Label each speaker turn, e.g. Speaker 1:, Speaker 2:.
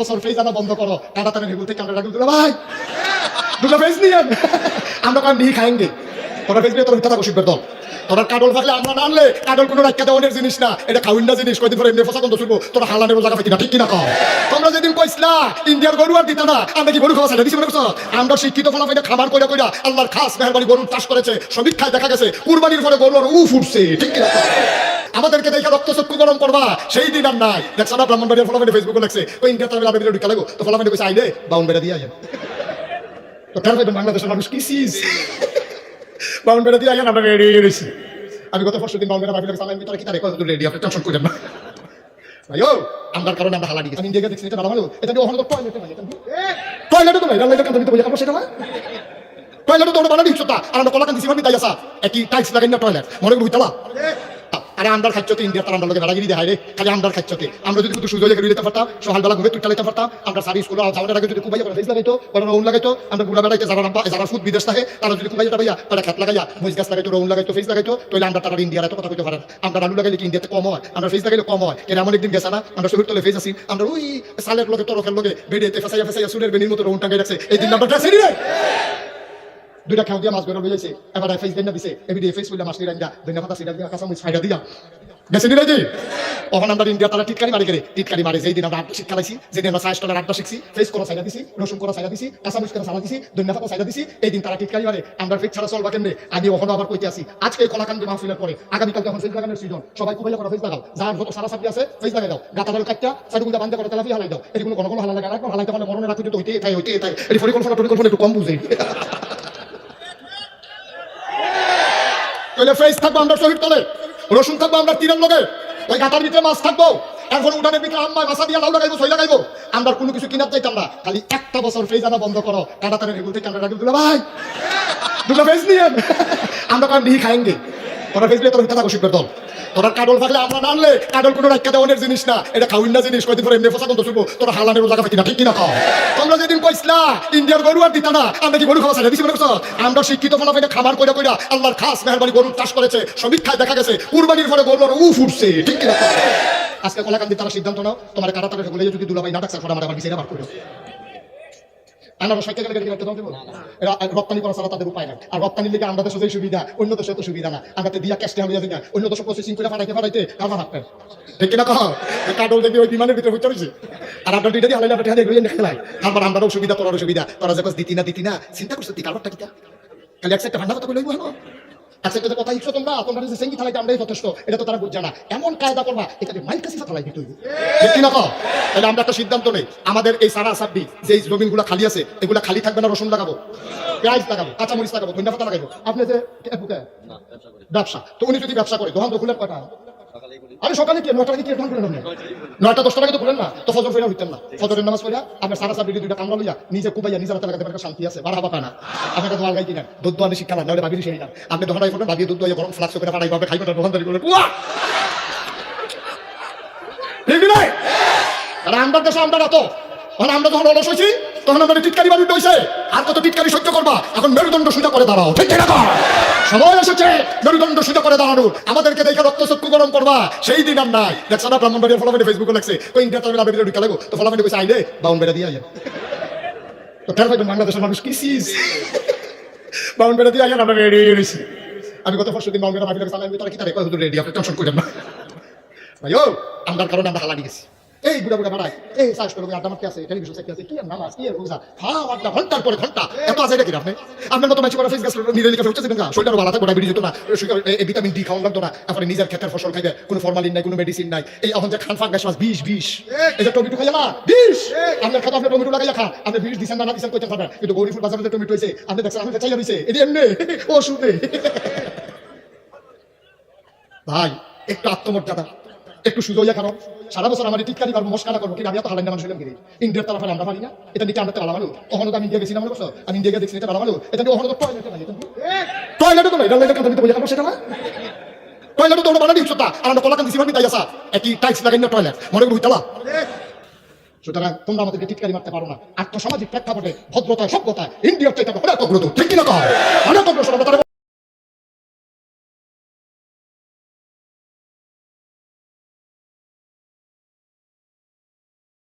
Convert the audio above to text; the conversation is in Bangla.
Speaker 1: বছর ফেজ আনা বন্ধ করো। ভেগুল থেকে আমরা রাখি দুলা ভাই। ফেজ নিয়ে আমরা তোরা ফেজ নিয়ে তোর দল। তোরা কাডল আমরা না আনলে কাডল কোনো জিনিস না। এটা জিনিস, কয়দিন পরে এমনি ফসা শুনব তোরা না ঠিক কিনা কও। তোমরা যেদিন কইসলা ইন্ডিয়ার গরু আর দিত না, আমরা কি গরু খাওয়া সাইডা দিছি মনে আমরা শিক্ষিত ফলাফল এটা খাবার কইরা কইরা আল্লাহর খাস মেহরবানি গরুর চাষ করেছে। সমীক্ষায় দেখা গেছে, কুরবানির পরে গরু আর উফ উঠছে, ঠিক কিনা? আমাদেরকে দেখে রক্ত চক্ষু গরম করবা। সেই দিন আর নাই। দেখছ না ব্রাহ্মণবাড়িয়ার ফেসবুকে লাগছে ওই ইন্ডিয়া তামিল আবেদন ঢুকা লাগো তো ফলাফল কইছে আইলে বাউন বেড়া দিয়ে তো ভাই বাংলাদেশের মানুষ কি সিজ বাউন বেড়া দিয়ে আইন আমরা রেডি আমি গত দিন কি তারে কত রেডি আপনি টেনশন না। ভাইও আমরার কারণে আমরা হালাড়ি আমি দেখছি, এটা ভালো এটা দিয়ে ওখানে তো টয়লেটে টয়লেটে তো নাই রান্নাইটা কান্দ দিতে বলি? আমরা সেটা টয়লেটে তো ওটা বানানি তা আর আমরা কলাকান্দি সিমানি তাই আসা টাইলস লাগাই না টয়লেট মনে আরে আমরার খাচ্ছতে ইন্ডিয়া তার আমরা লোকে বেড়াগিরি দেখায় রে। খালি আমরার খাচ্ছতে আমরা যদি একটু সুযোগ করে দিতে পারতাম সকালবেলা ঘুরে তুই চালাইতে পারতাম, আমরা সারি স্কুল যাওয়ার আগে যদি কুবাইয়া করে ফেস লাগাইতো করে রৌন লাগাইতো, আমরা গুড়া বেড়াইতে যারা রাব্বা যারা ফুট বিদেশ থাকে, তারা যদি কুবাইয়া টাবাইয়া তারা খেত লাগাইয়া, মহিষ গাছ লাগাইতো, রৌন লাগাইতো, ফেস লাগাইতো, তাহলে আমরা তারা ইন্ডিয়ার এত কথা কইতে পারেন। আমরা আলু লাগাইলে কি ইন্ডিয়াতে কম হয়? আমরা ফেস লাগাইলে কম হয়। কেন এমন একদিন গেছে না? আমরা শহীদ তলে ফেস আছি। আমরা ওই সালের লোকে তরফের লোকে বেরিয়েতে ফেসাইয়া ফেসাইয়া সুরের বেনির মতো রৌন টাঙ্গাই রাখছে। এই দিন আমরা ড্রেস রে দুইটা খেয়াল দিয়া মাছ বেরো লইছে এবার ফেস দেন দিছে। এবিডি ফেস বলে মাছ নিরাঙ্গা দুইটা পাতা সিরা দিয়া কাঁচা ফাইডা দিয়া। গেছে নিরে জি ওখানে আমরা ইন্ডিয়া তারা টিটকারি মারি করে টিটকারি মারে যেই দিন আমরা আটটা শিক্ষা লাইছি যেদিন আমরা সাইজ টলার আটটা শিখছি ফেস করা সাইডা দিছি রসুন করা সাইডা দিছি, কাঁচা মুছ করা সাইডা দিছি দুইটা পাতা সাইডা দিছি, এই দিন তারা টিটকারি মারে আমরা ফেস ছাড়া চলবা কেমনে? আমি ওখানে আবার কইতে আসি আজকে কলাকান্দি মাহফিলের পরে আগামীকাল যখন ফেস লাগানোর সিজন সবাই কুবাইলা করা ফেস লাগাও যার যত সারা সাপি আছে ফেস লাগাই দাও গাতা ধরে কাটটা সাইডগুলো বান্ধে করে তেলাপি হালাই দাও এগুলো কোনো কোনো হালা লাগা রাখো হালাইতে পারলে মরণে রাখতে হইতে এটাই হইতে এটাই এই পরিকল্পনা পরিকল্পনা একটু কম বুঝে তাহলে ফেস থাকব আমরা শহীদ তলে রসুন থাকব আমরা তীরের লোকে ওই গাটার ভিতরে মাছ থাকব, এখন উঠানের ভিতরে আম্মায় বাসা দিয়ে লাউ লাগাইবো, সই লাগাইবো, আমরা কোনো কিছু কিনার চাইতাম না, খালি একটা বছর ফ্রেজ আনা বন্ধ করো, কাটা তারা রেগুলতে রাখি দুলা ভাই দুলা ফেজ নিয়ে আমরা কারণ নিয়ে খাইঙ্গে তোরা নিয়ে তোর হিতা থাকো শিখবে দল। তোরা কাডল থাকলে আমরা না কাডল কোনো রাখা জিনিস না। এটা খাউন্ডা জিনিস, কয়দিন এমনি ফসা শুনব হালানের জায়গা পেতি না ঠিক কিনা খাও তোমরা যেদিন ইন্ডিয়ার গরু আর দিতা না, আমরা কি গরু খাওয়া দিছি মনে আমরা শিক্ষিত ফলাফল খাবার কইরা কইরা আল্লাহর খাস মেহরবানি গরুর চাষ করেছে, সমীক্ষায় দেখা গেছে, কুরবানির পরে গরুর উফ উঠছে, ঠিক কিনা? আজকে কলাকান্দি তারা সিদ্ধান্ত নাও, তোমার যদি দুলাভাই না আমার আবার বিচারে বার করে আমরা সরকার গেলে গেলে একটা দেবো রপ্তানি করা ছাড়া তাদের উপায় নাই। আর রপ্তানির লিগে আমরা সুবিধা, অন্য দেশে তো সুবিধা না। আমরা দিয়া ক্যাশে দিনা অন্য দেশে প্রসেসিং করে ফাটাইতে ফাটাইতে কারবার হাত ঠিক কিনা কহ কাডল দেখবি ওই বিমানের ভিতরে হচ্ছে আর আপনার দুইটা দিয়ে না আমার সুবিধা তোরারও সুবিধা। তোরা যে দিতি না দিতি না, চিন্তা করছ তুই কারবারটা কিতা খালি এক ভান্ডা কথা বলে আচ্ছা কথা ইচ্ছো তোমরা? তোমরা যে সেঙ্গি থালাইতে আমরাই যথেষ্ট এটা তো তারা বুঝছে না। এমন কায়দা করবা এটাকে কাছে থালাই দিতে হইবে ঠিক না কও? তাহলে আমরা একটা সিদ্ধান্ত নেই। আমাদের এই সারা সাব্বি যে জমিনগুলো খালি আছে এগুলো খালি থাকবে না রসুন লাগাবো? পেঁয়াজ লাগাবো কাঁচামরিচ লাগাবো ধন্যবাদ লাগাবো। আপনি যে ব্যবসা তো উনি যদি ব্যবসা করে দোকান তো খুলে কটা আরে সকালে কি নটা কি দোকান খুলেন আপনি নয়টা দশটা টাকা তো খুলেন না, তো ফজর ফেরা হইতেন না। ফজরের নামাজ পড়িয়া আপনার সারা সাব্বি দুইটা কামড়া লইয়া নিজে কুবাইয়া নিজের হাতে লাগাতে শান্তি আছে, বাড়া বাপা না। আপনার কাছে আলগাই কিনা দুধ দোয়ানি শিক্ষা না নাহলে ভাবির সেই না। আপনি দোকানে ফোটেন ভাবিয়ে দুধ দোয়া গরম ফ্লাক্স করে পাঠাই পাবে খাইবে দোকানদারি করে আমরা দেশে আমরা রাতো মানে আমরা যখন অলস হয়েছি তখন আমাদের টিটকারি বাড়ি হয়েছে আর কত টিটকারি সহ্য করবা? এখন মেরুদণ্ড সোজা করে দাঁড়াও। ঠিক না সময় এসেছে, মেরুদণ্ড সোজা করে দাঁড়ানোর। আমাদেরকে দেখে রক্ত চক্ষু গরম করবা। সেই দিন আর নাই। দেখছ না ব্রাহ্মণবাড়ির ফলাফল ফেসবুকে লাগছে তো ইন্ডিয়া তামিল আবেদন ঢুকে লাগো তো ফলাফল কইছে আইলে বাউন বেড়া দিয়ে আইয়া তো টের পাইবেন বাংলাদেশের মানুষ কি সিজ বেড়া দিয়ে আইয়া আমরা রেডি রয়েছি আমি গত পরশু দিন বাউন বেড়া ভাবি আমি তারা কি তারে কয় রেডি আপনি টেনশন করেন না। ভাইও আমরার কারণে আমরা হালা গেছি। এই বুড়া বুড়া বাড়াই এই সার্চ করে আড্ডা মারতে আছে টেলিভিশন দেখতে আছে কি আর নামাজ কি আর রোজা? হ্যাঁ আড্ডা ঘণ্টার পরে ঘণ্টা, এত আছে নাকি আপনি? আপনার মতো ম্যাচ করা ফেস গাছ নিজে লিখে ফেলছে না শরীরটা ভালো থাকে গোটা বেরিয়ে না এই ভিটামিন ডি খাওয়ান লাগতো না, তারপরে নিজের ক্ষেতের ফসল খাইবে, কোনো ফরমালিন নাই, কোনো মেডিসিন নাই, এই এখন যে খান ফাঁক গ্যাস মাছ, বিষ বিষ, এই যে টমেটো খাইয়া না বিষ! আপনার খাতা আপনি টমেটো লাগাইয়া খান, আপনি বিষ দিচ্ছেন না দিচ্ছেন কইতে পারবেন কিন্তু গৌরীপুর বাজারে যে টমেটো হয়েছে আপনি দেখছেন আমি চাইয়া দিছে, এটি এমনি, ওষুধে। ভাই, একটু আত্মমর্যাদা। একটু সুযোগ কারণ সারা বছর আমার টিটকারি পারব মস্কারা করব কিন্তু আমি এত হালাইন মানুষ হইলাম কিনে ইন্ডিয়ার তরফে আমরা না। এটা নিতে আমরা ভালো ভালো তো আমি ইন্ডিয়া গেছিলাম করছ? আমি ইন্ডিয়া দেখছি এটা ভালো এটা নিয়ে ওখানে তো টয়লেটে নাই টয়লেটে তো নাই টয়লেটে তো তা। আর আমরা কলাকান্দি সিমানি তাই আসা টাইলস লাগাই না টয়লেট মনে করি হইতালা সুতরাং তোমরা আমাদেরকে টিটকারি মারতে পারো না। আর্থসামাজিক প্রেক্ষাপটে ভদ্রতা সভ্যতা, ইন্ডিয়ার চাইতে অনেক অগ্রত ঠিক কিনা কহ অনেক অগ্রসর